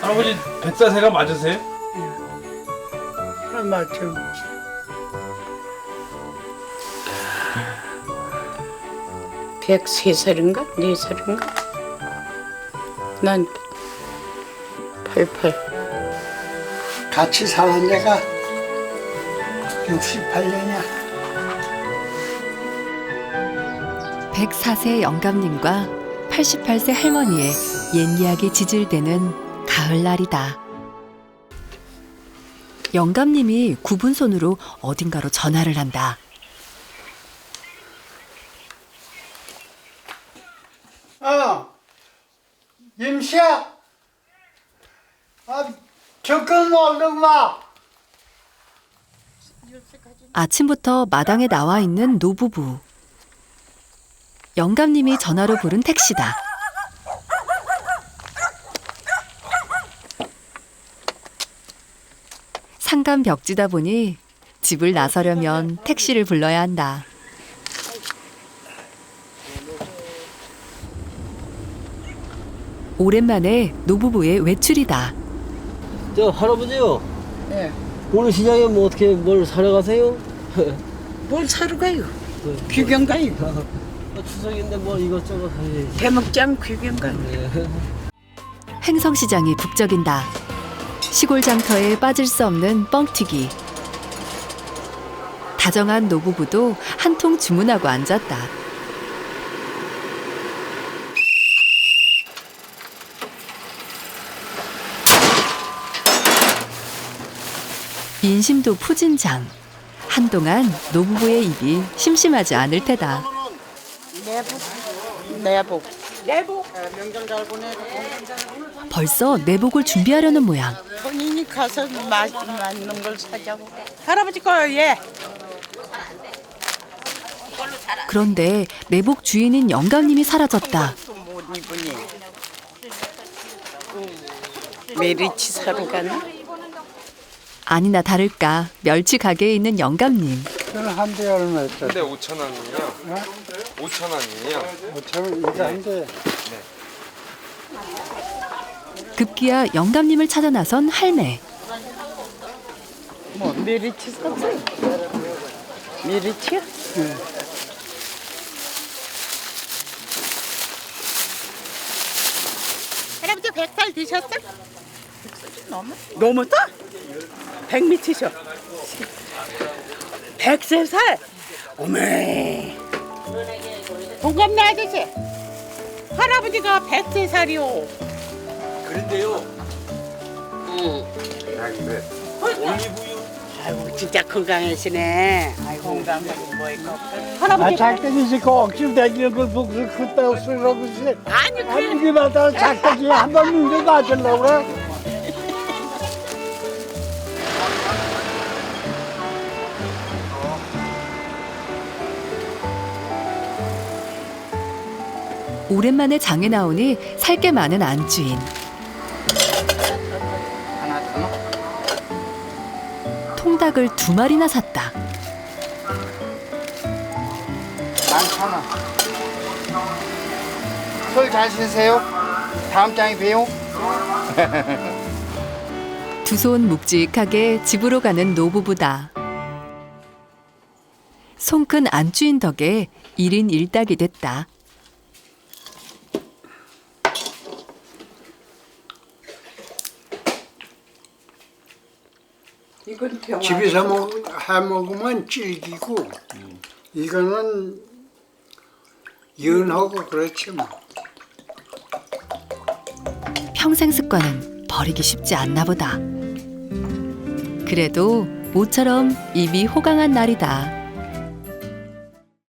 할아버지 백사세가 맞으세요? 그럼 맞죠. 백세 살인가? 네 살인가? 난 팔팔. 같이 사는 데가 68년이야. 104세 영감님과 88세 할머니의 옛 이야기 지질대는 가을날이다. 영감님이 굽은 손으로 어딘가로 전화를 한다. 어, 임시야. 아, 접근 얼른 와. 아침부터 마당에 나와 있는 노부부. 영감님이 전화로 부른 택시다. 상간 벽지다 보니 집을 나서려면 택시를 불러야 한다. 오랜만에 노부부의 외출이다. 저 할아버지요. 예. 오늘 시장에 뭐 어떻게 뭘 사러 가세요? 뭘 사러 가요? 귀경 가요. 어, 추석인데 뭐 이것저것 사야지. 대목장 귀경 가요. 행성시장이 북적인다. 시골 장터에 빠질 수 없는 뻥튀기. 다정한 노부부도 한 통 주문하고 앉았다. 인심도 푸진장. 한동안 노부부의 입이 심심하지 않을 테다. 내복. 내복. 벌써 내복을 준비하려는 모양. 본인이 가서 마, 맞는 걸 사자고. 할아버지 거요, 예. 그런데 내복 주인인 영감님이 사라졌다. 또못 입으니. 메리치 사러 가나? 아니나 다를까 멸치 가게에 있는 영감님. 그건 한대 얼마였죠? 근데 5천 원이요. 5천 원이에요. 5천 원 이거 한 대. 급기야 영감님을 찾아 나선 할매. 뭐 메리치 샀어요? 메리치요? 할아버지 백살 드셨어? 너무 넘었다? 백 미치셔. 백세 살. 어메. 동갑내 아저씨. 할아버지가 백세 살이요. 그런데요. 아이고 진짜 건강하시네. 아이고 건강은 뭐 있고. 아, 할아버지 작대기 그 억지로 다니는 걸 보고 그따 쓰라고 지 아니 그 아무기마다 작대기 한번 눈에 맞으려고 그래. 오랜만에 장에 나오니 살 게 많은 안주인. 통닭을 두 마리나 샀다. 만천 원. 술 잘 쉬세요. 다음 장에 봬요. 두 손 묵직하게 집으로 가는 노부부다. 손큰 안주인 덕에 1인 1닭이 됐다. 이건. 집에서 먹, 해 먹으면 질기고 이거는 연하고 그렇지 뭐. 평생 습관은 버리기 쉽지 않나 보다. 그래도 모처럼 입이 호강한 날이다.